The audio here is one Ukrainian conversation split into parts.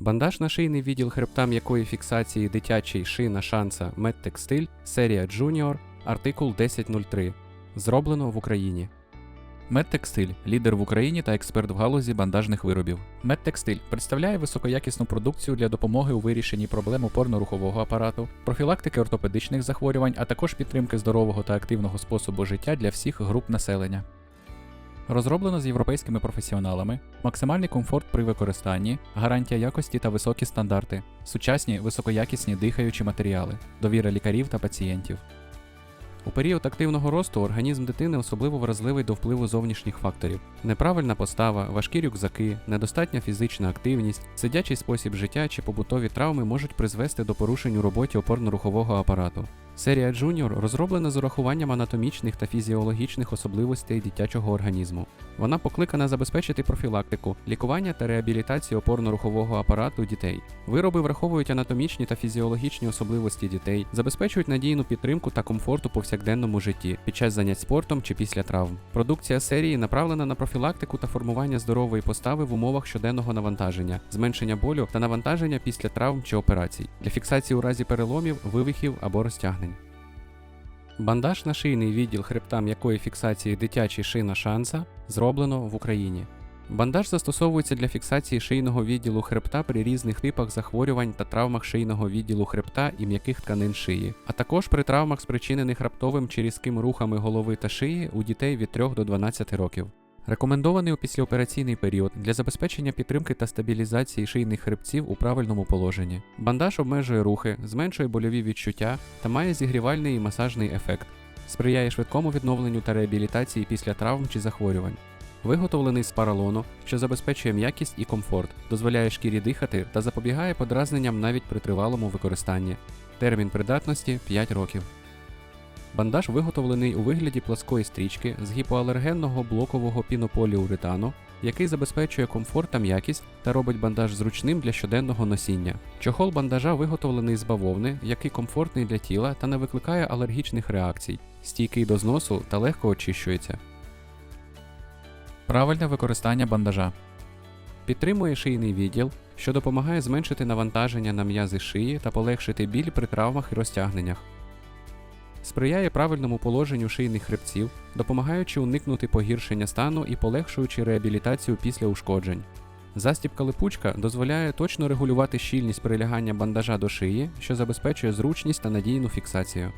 Бандаж на шийний відділ хребта м'якої фіксації дитячий шина шанса Медтекстиль, серія Junior, артикул 1003. Зроблено в Україні. Медтекстиль лідер в Україні та експерт в галузі бандажних виробів. Медтекстиль представляє високоякісну продукцію для допомоги у вирішенні проблем опорно-рухового апарату, профілактики ортопедичних захворювань, а також підтримки здорового та активного способу життя для всіх груп населення. Розроблено з європейськими професіоналами, максимальний комфорт при використанні, гарантія якості та високі стандарти, сучасні високоякісні дихаючі матеріали, довіра лікарів та пацієнтів. У період активного росту організм дитини особливо вразливий до впливу зовнішніх факторів: неправильна постава, важкі рюкзаки, недостатня фізична активність, сидячий спосіб життя чи побутові травми можуть призвести до порушень у роботі опорно-рухового апарату. Серія Junior розроблена з урахуванням анатомічних та фізіологічних особливостей дитячого організму. Вона покликана забезпечити профілактику, лікування та реабілітацію опорно-рухового апарату дітей. Вироби враховують анатомічні та фізіологічні особливості дітей, забезпечують надійну підтримку та комфорт у повсякденному житті під час занять спортом чи після травм. Продукція серії направлена на профілактику та формування здорової постави в умовах щоденного навантаження, зменшення болю та навантаження після травм чи операцій, для фіксації у разі переломів, вивихів або розтягнень. Бандаж на шийний відділ хребта м'якої фіксації дитячий шина шанса зроблено в Україні. Бандаж застосовується для фіксації шийного відділу хребта при різних типах захворювань та травмах шийного відділу хребта і м'яких тканин шиї, а також при травмах, спричинених раптовим чи різким рухами голови та шиї у дітей від 3 до 12 років. Рекомендований у післяопераційний період для забезпечення підтримки та стабілізації шийних хребців у правильному положенні. Бандаж обмежує рухи, зменшує больові відчуття та має зігрівальний і масажний ефект, сприяє швидкому відновленню та реабілітації після травм чи захворювань. Виготовлений з паралону, що забезпечує м'якість і комфорт, дозволяє шкірі дихати та запобігає подразненням навіть при тривалому використанні. Термін придатності 5 років. Бандаж виготовлений у вигляді пласкої стрічки з гіпоалергенного блокового пінополіуретану, який забезпечує комфорт та м'якість та робить бандаж зручним для щоденного носіння. Чохол бандажа виготовлений з бавовни, який комфортний для тіла та не викликає алергічних реакцій, стійкий до зносу та легко очищується. Правильне використання бандажа. Підтримує шийний відділ, що допомагає зменшити навантаження на м'язи шиї та полегшити біль при травмах і розтягненнях. Сприяє правильному положенню шийних хребців, допомагаючи уникнути погіршення стану і полегшуючи реабілітацію після ушкоджень. Застібка липучка дозволяє точно регулювати щільність прилягання бандажа до шиї, що забезпечує зручність та надійну фіксацію.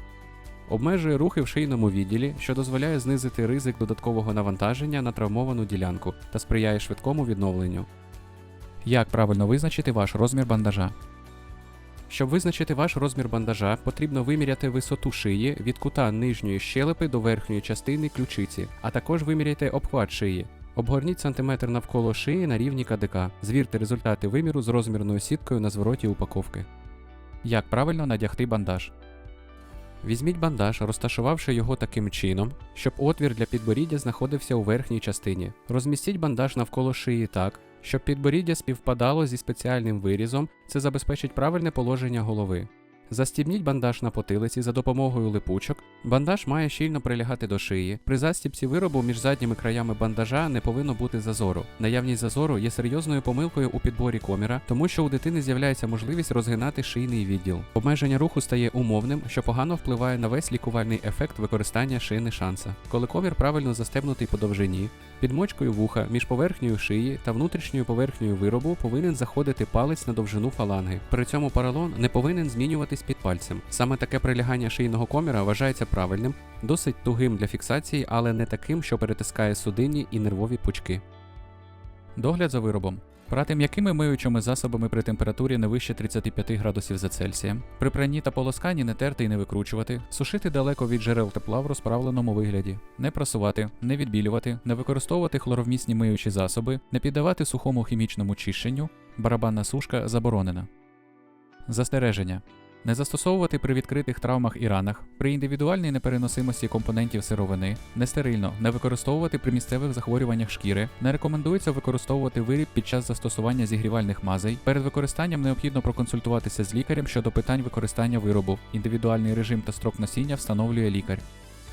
Обмежує рухи в шийному відділі, що дозволяє знизити ризик додаткового навантаження на травмовану ділянку та сприяє швидкому відновленню. Як правильно визначити ваш розмір бандажа? Щоб визначити ваш розмір бандажа, потрібно виміряти висоту шиї від кута нижньої щелепи до верхньої частини ключиці, а також виміряйте обхват шиї. Обгорніть сантиметр навколо шиї на рівні КДК. Звірте результати виміру з розмірною сіткою на звороті упаковки. Як правильно надягти бандаж? Візьміть бандаж, розташувавши його таким чином, щоб отвір для підборіддя знаходився у верхній частині. Розмістіть бандаж навколо шиї так, щоб підборіддя співпадало зі спеціальним вирізом, це забезпечить правильне положення голови. Застібніть бандаж на потилиці за допомогою липучок. Бандаж має щільно прилягати до шиї. При застібці виробу між задніми краями бандажа не повинно бути зазору. Наявність зазору є серйозною помилкою у підборі коміра, тому що у дитини з'являється можливість розгинати шийний відділ. Обмеження руху стає умовним, що погано впливає на весь лікувальний ефект використання шини шанса. Коли комір правильно застебнутий по довжині, під мочкою вуха між поверхнею шиї та внутрішньою поверхнею виробу повинен заходити палець на довжину фаланги. При цьому паралон не повинен змінюватись під пальцем. Саме таке прилягання шийного коміра вважається правильним, досить тугим для фіксації, але не таким, що перетискає судинні і нервові пучки. Догляд за виробом. Прати м'якими миючими засобами при температурі не вище 35 градусів за Цельсієм. При пранні та полосканні не терти і не викручувати, сушити далеко від джерел тепла в розправленому вигляді, не прасувати, не відбілювати, не використовувати хлоровмісні миючі засоби, не піддавати сухому хімічному чищенню, барабанна сушка заборонена. Застереження. Не застосовувати при відкритих травмах і ранах, при індивідуальній непереносимості компонентів сировини, нестерильно, не використовувати при місцевих захворюваннях шкіри, не рекомендується використовувати виріб під час застосування зігрівальних мазей. Перед використанням необхідно проконсультуватися з лікарем щодо питань використання виробу. Індивідуальний режим та строк носіння встановлює лікар.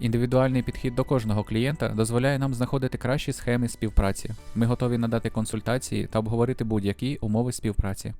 Індивідуальний підхід до кожного клієнта дозволяє нам знаходити кращі схеми співпраці. Ми готові надати консультації та обговорити будь-які умови співпраці.